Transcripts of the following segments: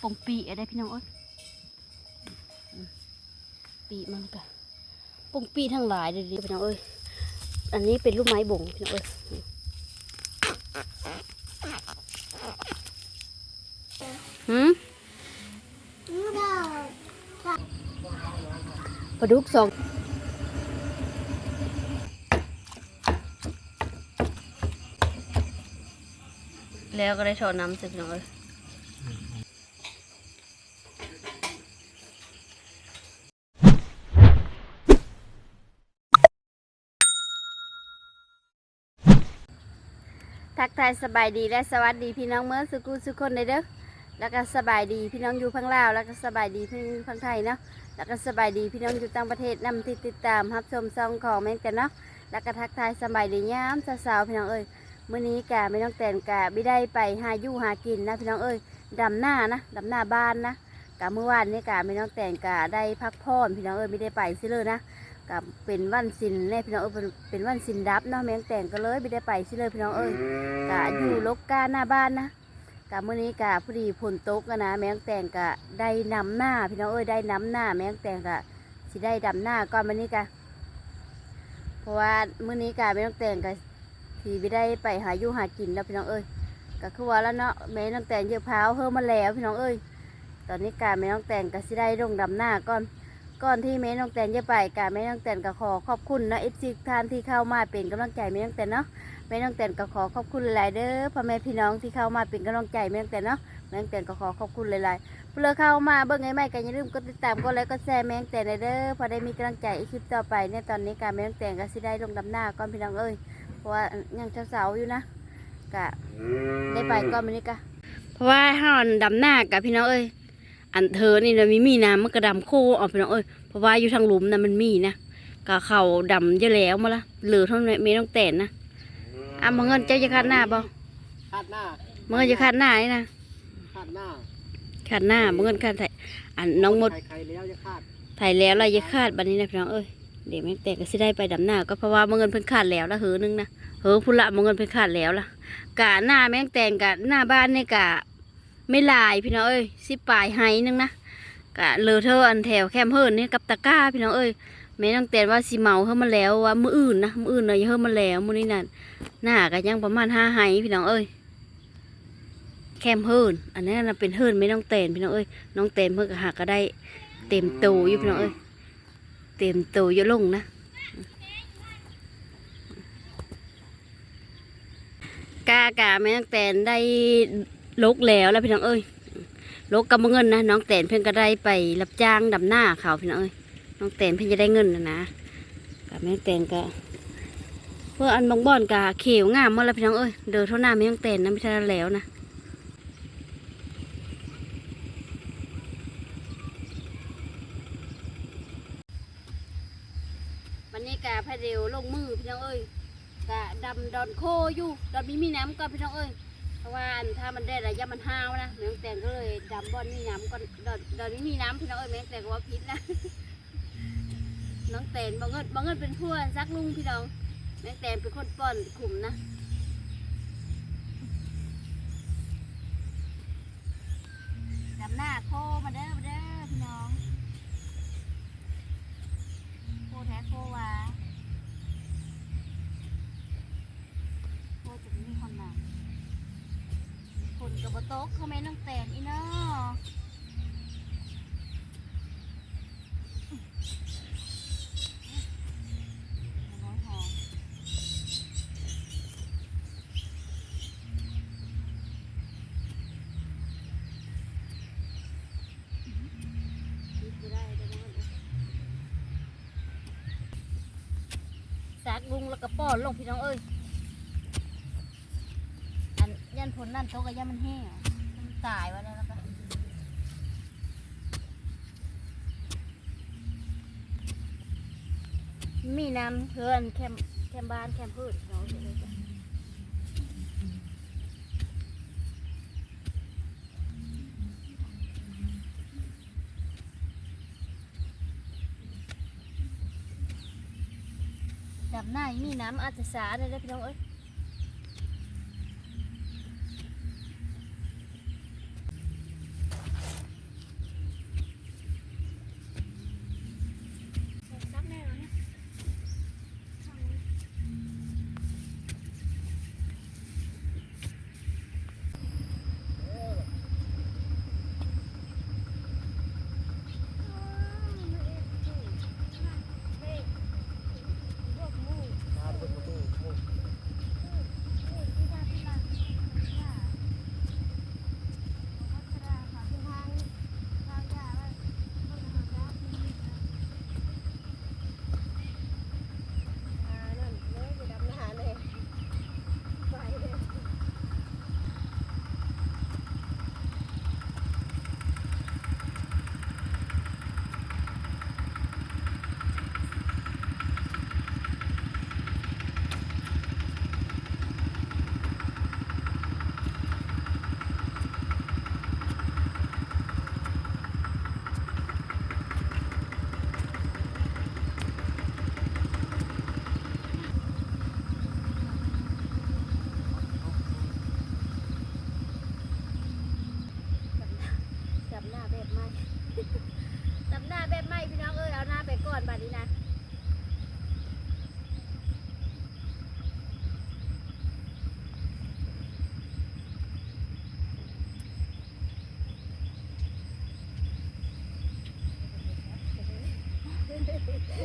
ปงปีอะไรพี่น้องเอ้ยปีมันกะปงปีทั้งหลายเลยดิพี่น้องเอ้ยอันนี้เป็นลูกไม้บ่งพี่น้องเอ้ยหืมปลาดุกสองแล้วก็ได้ถอดน้ำสร็จพี่น้องเอ้ย ทักทายสบายดีและสวัสดีพี่น้องเมื่อสุกุสุคนเลยเด้อ แล้วก็สบายดีพี่น้องอยู่พังลาว แล้วก็สบายดีพี่น้องอยู่พังไทยเนาะ แล้วก็สบายดีพี่น้องอยู่ต่างประเทศนำที่ติดตามรับชมซองของแม่งกันเนาะ แล้วก็ทักทายสบายดียามสาวๆพี่น้องเอ้ยมื้อนี้กะไม่ต้องแต่งกะไม่ได้ไปหาอยู่หากินนะพี่น้องเอ้ยดำหน้านะดำหน้าบ้านนะกะเมื่อวานนี้กะไม่ต้องแต่งกะได้พักผ่อนพี่น้องเอ้ยไม่ได้ไปซิเลยนะ กะเป็นวันสินแน่พี่น้องเอ้ยเป็นเป็นวันสินดับเนาะแม่งแต่งก็เลยไม่ได้ไปซิเลยพี่น้องเอ้ยกะอยู่ลกกาหน้าบ้านนะกะมื้อนี้กะพอดีฝนตกอะนะแมงแต่งกะได้นำหน้าพี่น้องเอ้ยได้นำหน้า แมงแต่งกะสิได้ดำหน้าก่อนมื้อนี้กะเพราะว่ามื้อนี้กะแมงแต่งกะที่ไม่ได้ไปหาอยู่หากินแล้วพี่น้องเอ้ยก็คือว่าแล้วเนาะแม่น้องแต่งเยอะพร้าวเพิ่มมาแล้วพี่น้องเอ้ยตอนนี้กะแม่น้องแต่งกะสิได้ลงดำหน้าก่อน ก่อนที่แม่น้องแต่งจะไปกะแม่น้องแต่งก็ขอขอบคุณนะเอฟซีท่านที่เข้ามาเป็นกำลังใจแม่น้องแต่งเนาะแม่น้องแตนก็ขอขอบคุณหลาย ๆ เด้อพ่อแม่พี่น้องที่เข้ามาเป็นกำลังใจแม่น้องแตนเนาะแม่น้องแตนก็ขอขอบคุณหลาย ๆ เพื่อเข้ามาเบิ่งไงไม่กันอย่าลืมกดติดตามกดไลค์กดแชร์แม่น้องแตนหน่อยเด้อพอได้มีกำลังใจอีกคลิปต่อไปในตอนนี้การแม่น้องแตนก็สิได้ลงดำหน้าก่อนพี่น้องเอ้ยเพราะว่ายังเช้าๆอยู่นะกะได้ไปก่อนมื้อนี้กะเพราะว่าห้อนดำหน้ากับพี่น้องเอ้ย อันเธอนี่นะมีมีน้ำมันกระดำโคออกพี่น้องเอ้ยเพราะว่าอยู่ทางหลุมนะมันมีนะกะเข่าดำเยอะแล้วมาละเหลือเท่าแม่น้องแตนนะอะมึงเงินเจ้าจะขาดหน้าบ่คาดหน้ามึงเงินจะขาดหน้านี่นะคาดหน้าขาดหน้ามึงเงินขาดไถอันน้องหมดใครใครแล้วจะคาดไถแล้วอะไรจะขาดบัดนี้นะพี่น้องเอ้ยเดี๋ยวแม่งแต่ก็สิได้ไปดำหน้าก็เพราะว่ามึงเงินเพิ่นขาดแล้วละเหือนึงนะเหือพุ่นละมึงเงินเพิ่นขาดแล้วล่ะกะหน้าแม่งแต่งกะหน้าบ้านนี่กะ ไม่ลายพี่น้องเอ้ยสิปลายไห้นึงนะกะเลอเธออันแถวแคมเฮิร์นนี่กับตะก้าพี่น้องเอ้ยแม่น้องแต่ว่าสิเมาเฮามาแล้วว่ามืออื่นนะมืออื่นน่ย่าเฮามาแล้วมือนี้นั่นหน้าก็ยังประมาณห้าไห้พี่น้องเอ้ยแคมเฮิร์นอันนี้นะเป็นเฮิร์นไม่น้องเตนพี่น้องเอ้ยน้องเตนเพิ่งก็หักก็ได้ เต็มโตอยู่พี่น้องเอ้ยเต็มโตอยู่ลงนะกากาแม่น้องเตนได้ ลกแล้วแล้วพี่น้องเอ้ยลกกับเงินนะน้องเตนเพิ่งก็ได้ไปรับจ้างดำหน้าเขาพี่น้องเอ้ยน้องเตนเพิ่งจะได้เงินนะนะกาแม่น้องเตนก็เพื่ออันบางบอนกาเขียวงามมื่อไรพี่น้องเอ้ยเดินเท่าหน้าแม่น้องเตนนะไม่ใช่แล้วนะวันนี้กะพะเดียวลงมือพี่น้องเอ้ยกะดำดอนโคอยู่ดอนมีมีน้ำก่อนพี่น้องเอ้ย ราะว่าอันถ้ามันได้ระยะมันห้าวนะแมงแต่งก็เลยดำบอนมีน้ำก่อนดอนดอนไม่มีน้ำพี่น้องเอ้ยแมงแต่งก็ว่าพิษนะน้องแตนบางเงินบางเงินเป็นผู้ซักลุงพี่น้องแมงแต่งเป็นคนป้อนขุมนะดำหน้าโคมาเด้อมาเด้อพี่น้องโคแท้โควาโคจะไม่มีความหนาคนกับบโตกเขาไม่ต้องแต่งอีเนาะสากลุงแล้วก็ป้อนลงพี่น้องเอ้ย ยันผลนั่นโตะกับยันมันแห้งมันตายวะแล้วก็มีน้ำเพื่อนแคมแคมบ้านแคมพืชเห็นเลยจ้ะดับหน้ามีน้ำอาจจะสาเลยเด้พี่น้องเอ้ย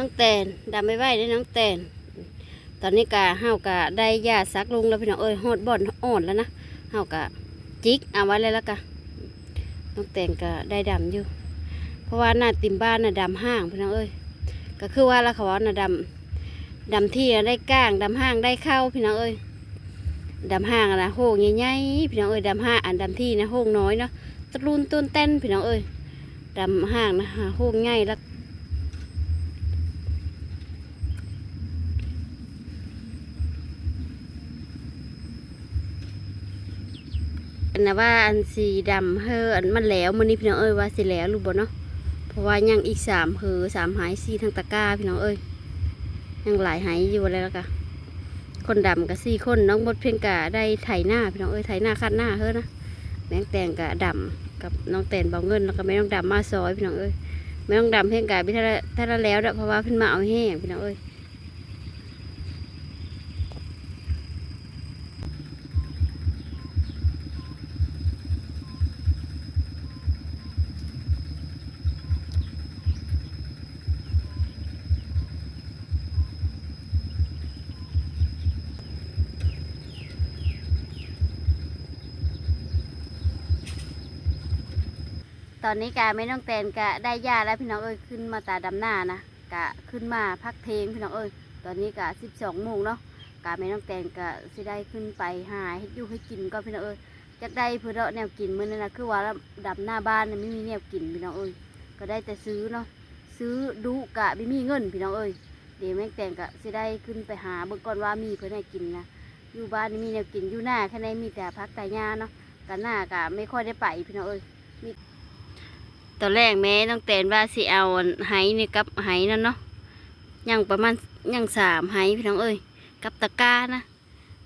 น้องแตนดำไม่ไหวได้น้องแตน ตอนนี้กะเฮากะได้ยาซักลุงแล้วพี่น้องเอ้ยฮอดบ่อนอ่อนแล้วนะเฮากะจิกเอาไว้เลยแล้วกะน้องแตนกะได้ดำอยู่ เพราะว่าหน้าติมบ้านน่ะดำห้างพี่น้องเอ้ยก็คือว่าล้วเขาว่าน่ะดำดำที่ได้ก้างดำห้างได้เข้าพี่น้องเอ้ยดำห้างอะนะโหงใหญ่ๆพี่น้องเอ้ยดำห้างอันดำที่นะโหงน้อยเนาะตะลุนต้นเต้นพี่น้องเอ้ยดำห้างนะโหงง่ายแล้ว อั นนะว่าอันสีดำเฮออันมันแล้วมันนี้พี่น้องเอ้ยว่าสิแล้วรู้บ่เนาะเพราะว่ายังอีกสามเฮอสามหายสี่ทางตะกร้าพี่น้องเอ้ยยังหลายหายอยู่อะไรแล้วกะคนดำกับสี่คนน้องบดเพียงกะได้ไถหน้าพี่น้องเอ้ยไถหน้าคัดหน้าเฮ้อนะแมงแตงกะดำกับน้องแตนเบาเงินแล้วก็แม่น้องดำมาซอยพี่น้องเอ้ยแม่น้องดำเพียงกะพี่ถ้าถ้าละแล้วเด้อเพราะว่าเพิ่นมาเอาแห้งพี่น้องเอ้ย ต อนนี้กะไม่ต้องแตนกะได้ยาแล้วพี่น้องเอ้ยขึ้นมาตาดำหน้านะกะขึ้นมาพักเทงพี่น้องเอ้ยตอนนี้กะสิบสองโมงเนาะกะไม่ต้องแตนกะสิได้ขึ้นไปหาให้อยู่ให้กินก็พี่น้องเอ้ยจะได้เพื่อเราแนวกินมื้อนั้นนะคือว่าดำหน้าบ้านน่ะไม่มีแนวกินพี่น้องเอ้ยก็ได้แต่ซื้อเนาะซื้อดูกะไม่มีเงินพี่น้องเอ้ยเดี๋ยวแม่งแตนกะสิได้ขึ้นไปหาเบิ่งก่อนว่ามีเพื่อให้กินนะอยู่บ้านมีแนวกินอยู่หน้าแค่ไหนมีแต่พักแต่ยาเนาะกันหน้ากะไม่ค่อยได้ไปพี่น้องเอ้ย ตอนแรกแม่น้องแตนว่าสิเอาไหนี่กับไหนั่นเนาะยังประมาณยังสามไหพี่น้องเอ้ยกับตะกร้านะ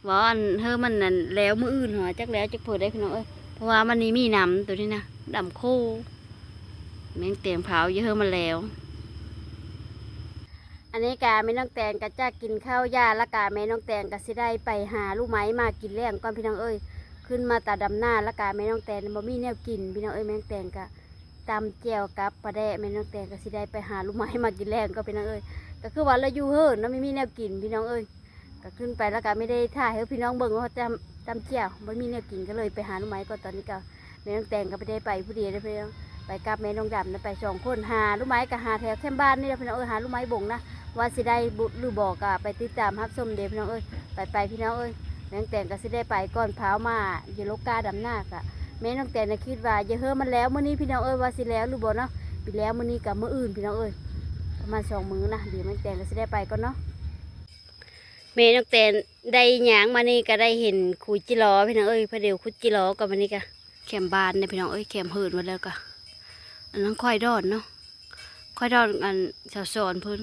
ว่าอันเฮอมันนั่นแล้วมืออื่นหัวจักแล้วจักเปิดได้พี่น้องเอ้ยเพราะว่ามันนี่มีน้ำตัวนี้นะดำโคแม่งเตียงเผาเยอะเฮอมันแล้ว อันนี้กาแม่น้องแตนก็จะกินข้าวยาละกาแม่น้องแตนก็สิได้ไปหาลูกไม้มากินแล้งก่อนพี่น้องเอ้ยขึ้นมาตาดำหน้าละกาแม่น้องแตนบ่มีแนวกินพี่น้องเอ้ยแม่งแตนก็ ตำเจียวกับปลาแดะแม่น้องแตงก็สิได้ไปหาลูกไม้มากินแรงก็พี่น้องเอ้ยก็คือว่าเราอยู่เฮิร์นเนาะไม่มีแนวกินพี่น้องเอ้ยก็ขึ้นไปแล้วก็ไม่ได้ถ่ายให้พี่น้องเบิ่งว่าตำตำเจียวไม่มีแนวกินก็เลยไปหาลูกไม้ก่อนตอนนี้ก็แม่น้องแตงก็ไม่ได้ไปผู้เดียวนะพี่น้องไปกับแม่น้องดำนะไปสองคนหาลูกไม้กับหาแถวแคมบ้านนี่แหละพี่น้องเอ้ยหาลูกไม้บ่งนะว่าสิได้บุหรือบอกก็ไปติดตามรับชมเด้อพี่น้องเอ้ยไปไปพี่น้องเอ้ยแม่น้องแตงก็สิได้ไปก่อนเผามาอยู่โลกาดำหน้าก็ แม่น้องแตนน่ะคิดว่าอย่าเฮ้อมันแล้วมื้อนี้พี่น้องเอ้ยว่าสิแล้วรือบ่เนาะปีแล้วมื้อนี้กับมื้ออื่นพี่น้องเอ้ยประมาณสองมื้อนะเดี๋ยวแม่น้องแตนก็สิได้ไปก่อนเนาะแม่น้องแตนได้หยางมานี่ก็ได้เห็นคุยจิรอพี่น้องเอ้ยพระเดียวคุยจิรอก็มานี่ก็แคมบานเนี่ยพี่น้องเอ้ยแคมเหินมาแล้วก็อันนั้นค่อยดอนเนาะค่อยดอนอันสาวสอนเพิ่น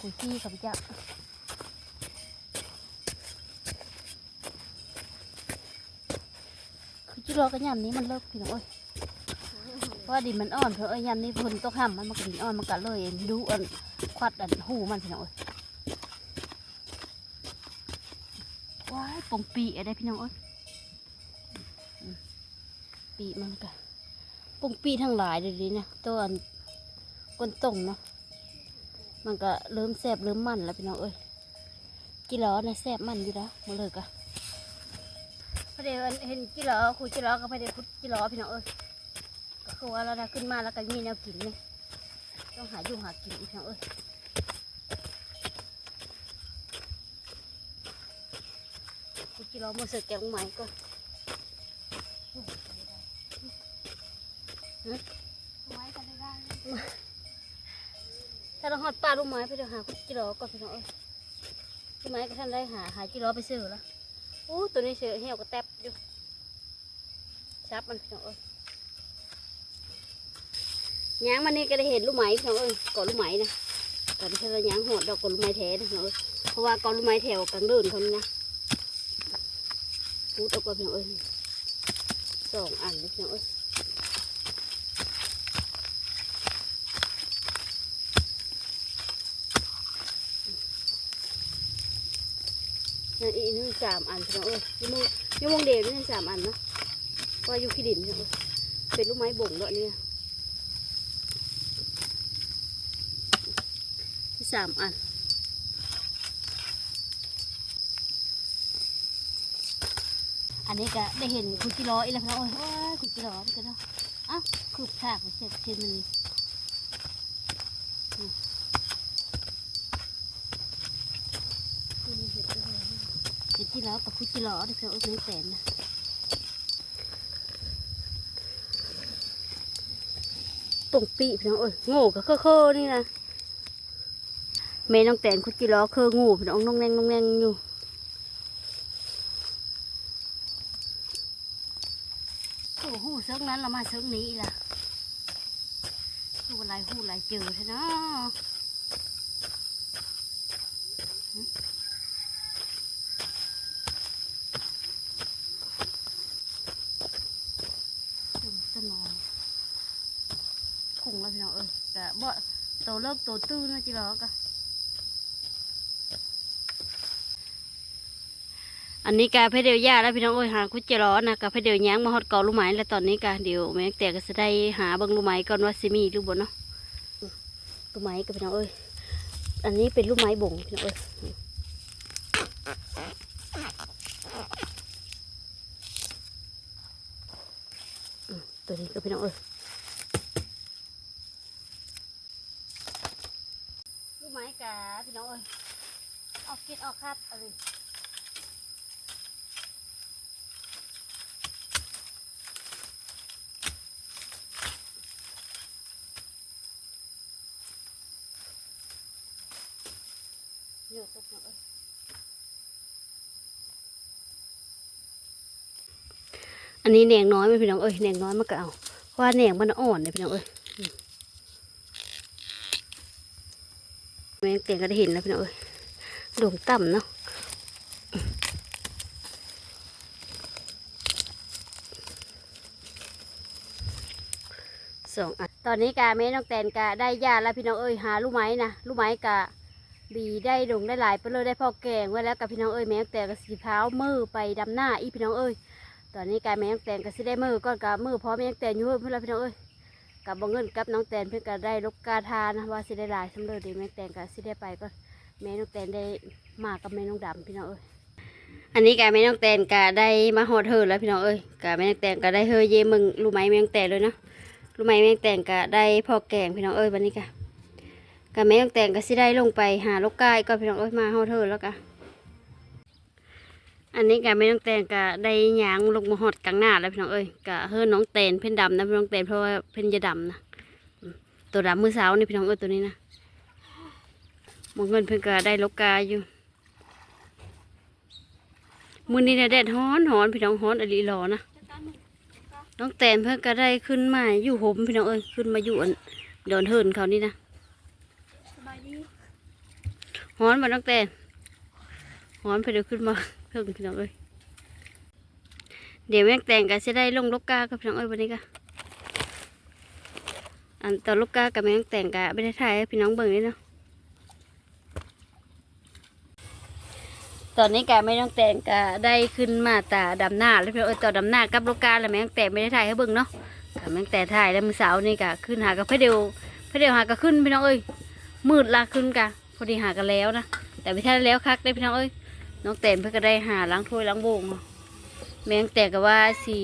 คุยขี้กับพี่เจ้า คือจิโร่ก็ยามนี้มันเลิกพี่น้องเอ้ยเพราะว่าดินมันอ่อนเพราะเอ้ยยามนี้ฝนตกห่ำมันมันก็ดินอ่อนมันก็เลยดูอันควัดอันหูมันพี่น้องเอ้ยว้ายปงปีอะไรพี่น้องเอ้ยปีมันก็ปงปีทั้งหลายเลยดิเนี่ยตัวอันก้นตรงเนาะมันก็เริ่มแซ่บเริ่มมันแล้วพี่น้องเอ้ยกิโลนะแซ่บมันอยู่แล้วมาเลยกะ พอดีเห็นกิโลคุยกิโลก็พอดีคุดกิโลพี่น้องเอ้ยก็คือว่าเราได้ขึ้นมาแล้วก็มีแนวกินนี่ต้องหาอยู่หากินพี่น้องเอ้ยคุดกิโลมาเสิร์ฟแกงใหม่ก่อนไว้กันได้ได้ถ้าเราหอดปลาลูกไม้ไปเดี๋ยวหาคุดกิโลก่อนพี่น้องเอ้ยลูกไม้ก็ท่านได้หาหากิโลไปซื้อแล้ว อ้ตัวนี้เสือเหี่ยวก็แตบอยู่ซับมันพี่น้องเอ้ยยางมันนี่ก็ได้เห็นลูกไม้พี่น้องเอ้ยก่อนลูกไม้นะก่อนที่เรายางหดดอกก่อนลูกไม้แท้นะพี่น้องเอ้ยเพราะว่าก่อนลูกไม้แถวกลางเดินเขานี่นะพูดเอาก่อนพี่น้องเอ้ยสองอันเพี่น้องเอ้ย นั่นอีกนี่สามอันพี่น้องเอ้ยอยูโมงอยูโมงเดยวนี่สามอันเนาะว่าอยู่ขี้ดินพี่น้องเอ้ยเป็นลูกไม้บ่งด้วยเนี่ยที่สามอันอันนี้ก็ได้เห็นคุณจิโร่อีกแล้วพี่น้องเอ้ยว้ายคุณจิโร่มันก็เนาะอ้าวคืบฉากเสร็จเทมันนี่อืมอืมเห็ดอะไรเนี่ย เห็ดที่ล้อกับ คุดที่ล้อเดี๋ยวเขาเอาเนื้อแตนนะตรงปีพี่น้องเอ้ยโง่กับเคอๆนี่นะเมน้องแตนคุดที่ล้อเคองูพี่น้องน้องแนงน้องแนงอยู่โอ้โหเซิร์กนั้นเรามาเซิร์กนี้ล่ะหูอะไรหูอะไรเจอใช่เนาะ ตึงสนองคุ้งแล้วพี่น้องเอ้ยกะบ่ โตเลิกโตตื้อนะจิเหรอกะอันนี้กาเพเดียวยาแล้วพี่น้องเอ้ยหาคุดเจรอนะกาเพเดียวย้างมาฮอดเกาลูกไม้แล้วตอนนี้กะเดี๋ยวแม่แต่ก็จะได้หาบิ่งลูกไม้ก่อนว่าสิมีหรือบ่เนาะลูกไม้กับพี่น้องเอ้ยอันนี้เป็นลูกไม้บ่งพี่น้องเอ้ยตัวนี้ก็พี่น้องเอ้ยลูกไม้กาพี่น้องเอ้ ยออกกินออกครับอะไรเยอะตุ๊กน้องเอยอันนี้แหนงน้อยไหมพี่น้องเอ้ยแหนงน้อยมันก็เอาเพราะว่าแหนงมันอ่อนเลยพี่น้องเอ้ยอืมแม งเตียงก็ได้เห็นแล้วพี่น้องเอ้ยด่งต่ำเนาะสองอันตอนนี้กาแม่น้องแตนกาได้ยาแล้วพี่น้องเอ้ยหาลูกไม้นะลูกไม้กาบีได้ดงได้หลายไปเลยได้พอแกงไว้แล้วกับพี่น้องเอ้ยแม่น้องแตนก็สีเท้ามือไปดำหน้าอีพี่น้องเอ้ยตอนนี้กาแม่น้องแตนก็สิได้มือก่อนกับมือพร้อมแม่น้องแตนอยู่เพื่อนพี่น้องเอ้ย กับบงเงินกับน้องแตนเพื่อนก็ได้ลูกกาทานะว่าสิได้หลายสำเร็จดีแม่น้องแตนก็สิได้ไปก็แม่น้องแตนได้มากับแม่น้องดำพี่น้องเอ้ยอันนี้กายแม่น้องแตนก็ได้มาหอดเธอแล้วพี่น้องเอ้ยกายแม่น้องแตนก็ได้เฮยเยมึงรู้ไหมแม่น้องแตนเลยเนาะรู้ไหมแม่น้องแตนก็ได้พอแกงพี่น้องเอ้ยวันนี้ก็กาแม่น้องแตนก็สิได้ลงไปหาลูกกายก็พี่น้องเอ้ยมาหอดเธอแล้วก็ อันนี้กะไม่ต้องแตนกะได้หยางลงมาหอดกลางหน้าแล้วพี่น้องเอ้ยกะเฮ้อน้องแตนเพ่นดำนะพี่น้องแตนเพราะว่าเพ่นจะดำนะอืมตัวดำมือสาวนี่พี่น้องเอ้ยตัวนี้นะมองเงินเพิ่นกะได้ลกกาอยู่มือนี้นะแดดฮ้อนฮ้อนพี่น้องฮ้อนอลีรอนะน้องแตนเพิ่นก็ได้ขึ้นมาอยู่ห่มพี่น้องเอ้ยขึ้นมาอยู่อันโดนเฮินเขานี่นะสบายดีฮ้อนมาน้องแตนฮ้อนไปเดี๋ยวขึ้นมา เพิ่งพี่น้องเอ้ยเดี๋ยวแม่งแต่งก็จะได้ลงลูกกากับพี่น้องเอ้ยวันนี้ก็อันตอนลูกกากับแม่งแต่งก็ไม่ได้ถ่ายให้พี่น้องเบิ่งเลยเนาะตอนนี้กาแม่น้องแต่งก็ได้ขึ้นมาตาดำหน้าแล้วพี่น้องเอ้ยต่อดำหน้ากับลูกกาแล้วแม่งแต่งไม่ได้ถ่ายให้เบิ่งเนาะกับแม่งแต่ถ่ายแล้วมือสาวนี่ก็ขึ้นหากับพระเดียวพระเดียวหาก็ขึ้นพี่น้องเอ้ยมืดลาขึ้นกะพอดีหากันแล้วนะแต่ไม่ใช่แล้วคักได้พี่น้องเอ้ย น้องแตนเพื่อก็ได้หาล้างถ้วยล้างโบงเนาะแมงแต่ก็ว่าสี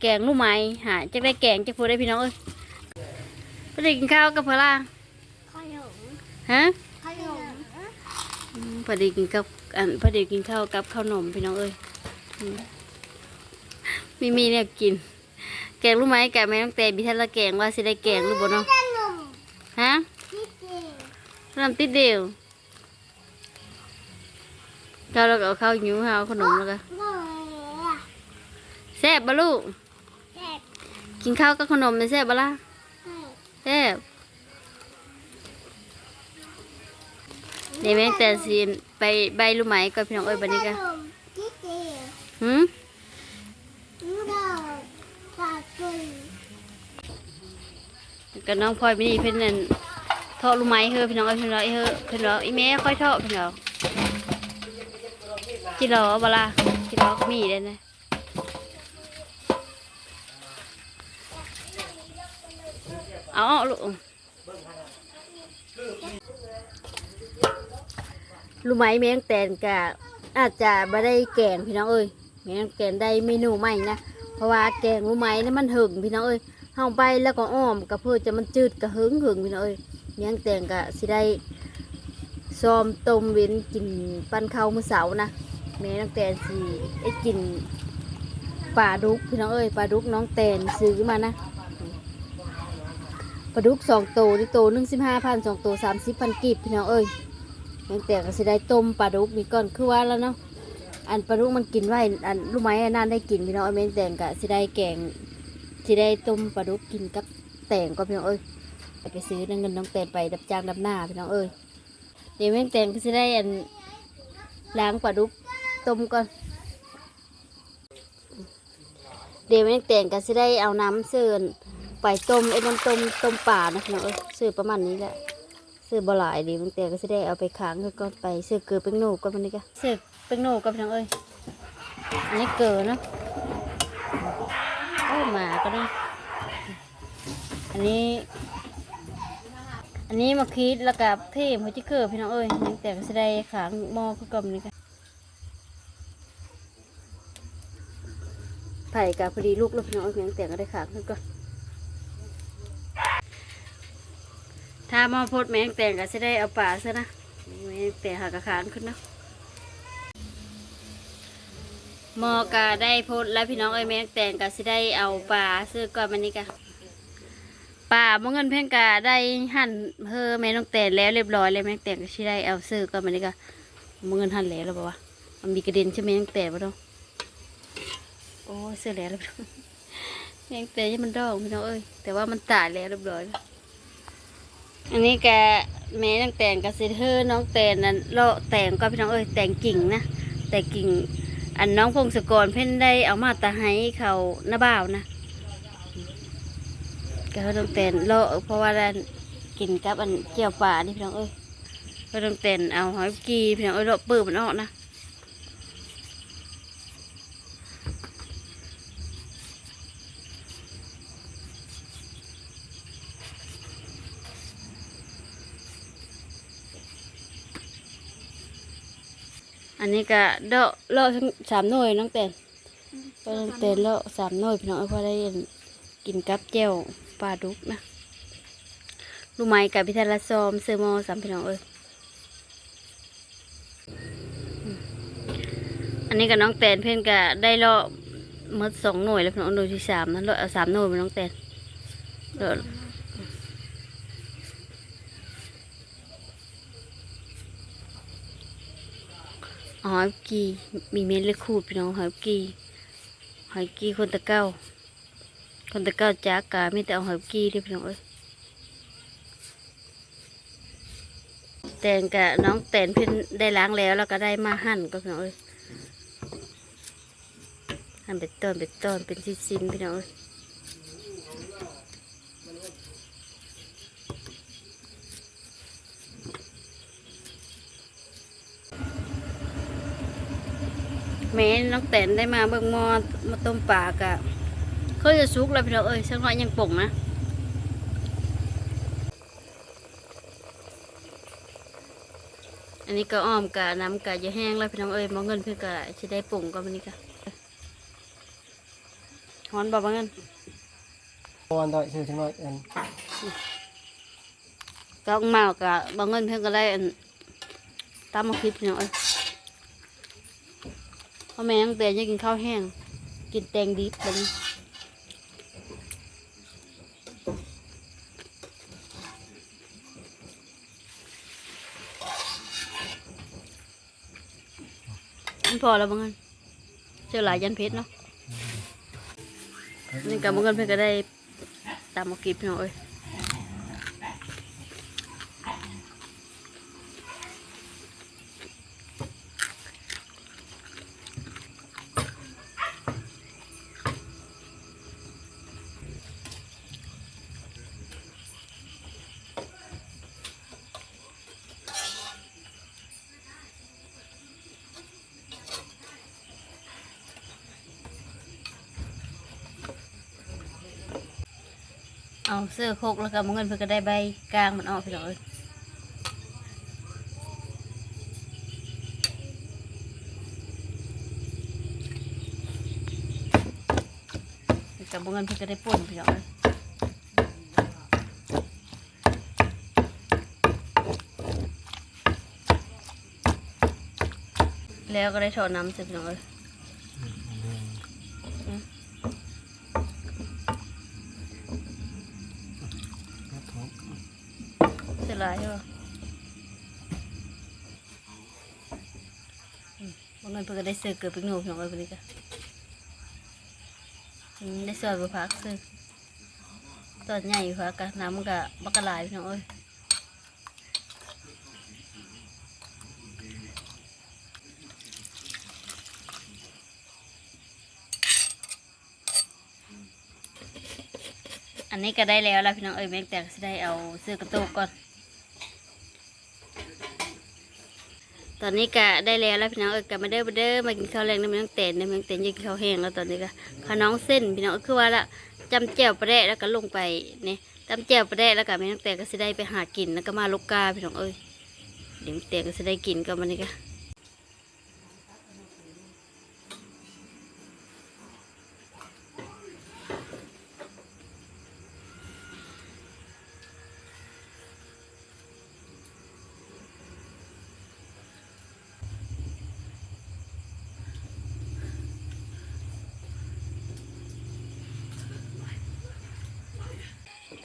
แกงลูกไม้หาจะได้แกงจะพูดได้พี่น้องเอ้ยพอดีกินข้าวกับเพล่าขยมฮะขยมอืมพอดีกินกับอันพอดีกินข้าวกับข้าวนมพี่น้องเอ้ยอืมมีมีเนี่ยกิน แกงรู้ไหมแกงแม่ต้องแต่บีทันละแกงว่าสิได้แกงหรือบ่เนาะขนมฮะนี่เก่งน้ำติดเดียว ข้าวแล้วก็เอาข้าวหิวข้าวขนมแล้วก็โง่อะแซ่บบ่ลูกแซ่บกินข้าวกับขนมไม่แซ่บบ่ล่ะให้แซ่บเดี๋ยวแม่งแต่สิไปใบรู้ไหมก่อนพี่น้องเอ้ยบัดนี้ก็ขนมนี่เก่งหืมนูโดลปลากุยกับน้องพลอยไม่ดีเพิ่นนั่นทอดรู้ไหมเฮ้อพี่น้องเอ้ยเพิ่นว่าเฮ้อเพิ่นว่าอีแม่ค่อยทอดเพิ่นว่า จิรอบ่ล่ะจิรอก็มีเด้นะเอาเอาลูกรู้ไหมแมงแตนกะอาจจะไม่ได้แกงพี่น้องเอ้ยแมงแตนได้เมนูใหม่นะเพราะว่าแกงรู้ไหมนี่มันหึงพี่น้องเอ้ยเฮาไปแล้วก็อ้อมก็เพื่อจะมันจืดกระหึงหึงพี่น้องเอ้ยเมียงแตงก็สิได้ซ้อมต้มเว้นกินปั้นข้าวมื้อเสาร์นะ แม่น้องแตนสิได้กินปลาดุกพี่น้องเอ้ยปลาดุกน้องแตนซื้อมานะปลาดุกสองโตวนี่โตหนึ่งสิบห้าพันสองโตสามสิบพันกีบพี่น้องเอ้ยแม่งแตงก็สิได้ต้มปลาดุกนี่ก่อนคือว่าแล้วเนาะอันปลาดุกมันกินไว้อันรู้ไหมอันนั้นได้กินพี่น้องเอ้ยแม่งแตงก็สิได้แกงที่ได้ต้มปลาดุกกินกับแตงก็พี่น้องเอ้ยไปซื้อนงเงินน้องแตงไปดับจ้างดับหน้าพี่น้องเอ้ยเดี๋ยวแม่งแตงก็จะได้อันล้างปลาดุก ต้มก่อน เดี๋ยวแม่งแต่งก็จะได้เอาน้ำเสื่อนไปต้มไอ้น้ำต้มต้มป่านะพี่น้องเอ้ซื้อประมาณนี้แหละซื้อบหลายเดียวแม่งแตงก็จะได้เอาไปค้างก่อนไปซื้อเกลือเป็งโหนก่อนวันนี้ก็ซื้อเป็งโหนก่อนพี่น้องเอ้ยอันนี้เกลือนะโอ้หมาก็ได้อันนี้ อันนี้มาคิดแล้วกับเทมหัวจิเกอร์พี่น้องเอ้ยยังแต่ก็จะได้ขางหม้อคือกำนี่กั นไผ่กับพอดีลูกแล้วพี่น้องเอ้ยงแต่ก็ได้ขางขึ้นก่อนถ้าม้อพดแมงแต่งก็จะได้เอาป่าซะนะแมงแต่งหากระขางขึ้นเนาะมอกะได้โพดแล้วพี่น้องเอ้แมงแต่งกะสิได้เอาปลาซื้อก่อนมันนี้กะปลาเมื่อเงินเพ่งกะได้หั่นเพิ่มแม่น้องแต่งแล้วเรียบร้อยเลยแมงแต่งก็สิได้เอาซื้อก่อนมันนี้กะเมื่อเงินหั่นแล้วหรือเปล่าวะมันมีกระเด็นใช่ไหมแมงแต่งปะเนาะ อ้ยซื้อแล้วเรียบร้อยแม่งแต่ยังมันดองพี่น้องเอ้ยแต่ว่ามันตายแล้วเรียบร้อยอันนี้กะแม่น้องแต่งกะสิเธอน้องแต่งนั่นเลาะแต่งก็พี่น้องเอ้ยแต่งกิ่งนะแต่งกิ่งอันน้องพงศกรเพิ่นได้เอามาตาให้เขาหน้าบ่าวนะก็ต้องเต้นเลาะเพราะว่าด้านกินกับอันเจียวป่านี่พี่น้องเอ้ยก็ต้องเต้นเอาหอยกีพี่น้องเอ้ยเลาะปื้มมันออกนะ อันนี้ก็เลาะเลาะทั้งสามหน่วยน้องเต้นก็ต้องเต้นเลาะสามหน่วยพี่น้องเอ้ยเพราะได้กินกับเจียวปลาดุกนะลูกไม้กับพิธาละซอมเซอร์โมอสามพี่น้องเอ้ยอืมอันนี้กับน้องแตนเพื่อนก็ได้เลาะหมดสองหน่วยแล้วพี่น้องหน่วยที่สามนั้นเลาะเอาสามหน่วยไปน้องแตนเลาะ หอยกีมีเม็ดเล็กขูดพี่น้องหอยกีหอยกีคนตะเก้า คนตะเก้าจ้ากาไม่แต่เอาหอยกีด้อพี่น้องเอ้ยแตงกะน้องแตนเพิ่นได้ล้างแล้วแล้วก็ได้มาหั่นก็พี่น้องเอ้ยหั่นเป็นต้นเป็นต้นเป็นชิ้นๆพี่น้องเอ้ย ม่น้องแตนได้มาเบิ่งหม้อมาต้มปลากะเขาจะสุกแล้วพี่น้องเอ้ยสักหน่อยยังป่งนะอันนี้ก็อ้อมกะน้ำกะจะแห้งแล้วพี่น้องเอ้ยมองเงินเพื่อกะจะได้ปุ่งก็มันนี้กะฮ้อนบอกว่าเงินตอนต่อยซื้อทั้งน้อยอันก็เมากะบางเงินเพื่อนก็ได้อันตามมาคลิปพี่น้องเอ้ย พ่อแม่ยังเตือนจะกินข้าวแห้ง กินแตงดิบแบบนี้มันพอแล้วบางเงินเจอหลายยันเพชรเนาะนี่กับบางเงินเพื่อนก็ได้ตามมาคลิปพี่น้องเอ้ย เสื้อโคกแล้วก็มเงินเพื่อก็ได้ใบกลางมันออกพี่น้องเอ้ยแล้วกับมเงินเพื่อก็ได้ป่นพี่น้องเอ้ยแล้วก็ได้ถอดน้ำเสร็จพี่น้องเอ้ย ครับผม เสร็จแล้วใช่ปะอืมบางเงินเพื่อได้เสื้อเกิดเป็นหนูพี่น้องเอ้ยพอดีกันได้เสื้อไปพักเสื้อตอนใหญ่อยู่พักกันน้ำมันก็บักกะลายพี่น้องเอ้ยอันนี้ก็ได้แล้วแล้วพี่น้องเอ้ยแม่งแต่ก็จะได้เอาเสื้อกระโตกก่อน ตอนนี้กะได้แล้วแล้วพี่น้องเอ้ยก็มาเด้อมาเด้อมากินข้าวแรงน้ำมันต้องเต็นน้ำมันเต็นยังกินข้าวแห้งแล้วตอนนี้กะข้าวน้องเส้นพี่น้องคือว่าละจำแจ่วประแดะแล้วก็ลงไปเนี่ยจำแจ่วประแดะแล้วก็แม่น้องแต่ก็จะได้ไปหากินแล้วก็มาลูกกาพี่น้องเอ้ยเดี๋ยวแม่แต่ก็จะได้กินก็มันนี่กะ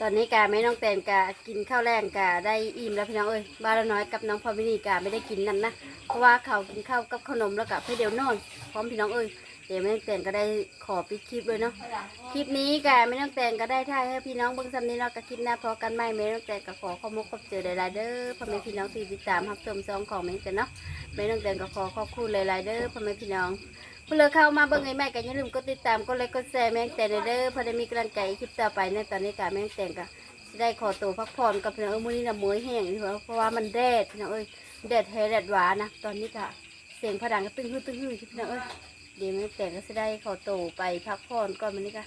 ตอนนี้กาแม่น้องแตนกากินข้าวแรงกาได้อิ่มแล้วพี่น้องเอ้ยบ้านละน้อยกับน้องพอมินีกาไม่ได้กินนั่นนะเพราะว่าเขากินข้าวกับขนมแล้วกับเพื่อเดี๋ยวนอนพร้อมพี่น้องเอ้ยเดี๋ยวแม่น้องแตนก็ได้ขอปิดคลิปเลยเนาะคลิปนี้กาแม่น้องแตนก็ได้ถ่ายให้พี่น้องเบิ่งซ้ำนี้เนาะกับคลิปหน้าพอกันไหมแม่น้องแตนก็ขอขอมุกขอบเจอหลายๆเด้อพ่อแม่พี่น้องที่ติดตามรับชมซองของแม่กันเนาะแม่น้องแตนก็ขอขอบคุณหลายๆเด้อพ่อแม่พี่น้อง เพื่อเข้ามาเบิ่งไอ้แม่ก็อย่าลืมกดติดตามกดไลค์กดแชร์แม่งแต่เด้อเพื่อได้มีกำลังใจคลิปต่อไปในตอนนี้กาแม่งแต่งก็ได้ขอตัวพักผ่อนกับพี่น้องเอ้ยมื้อนี้นะมื้อแห้งนี่เพราะว่ามันแดดพี่น้องเอ้ยแดดแท้แดดหวานนะตอนนี้ก็เสียงผดังก็ตึ้งฮึ่ตึ้งฮื้อพี่น้องเอ้ยเดี๋ยวแม่งแต่งก็จะได้ขอตัวไปพักผ่อนก่อนมื้อนี้ก็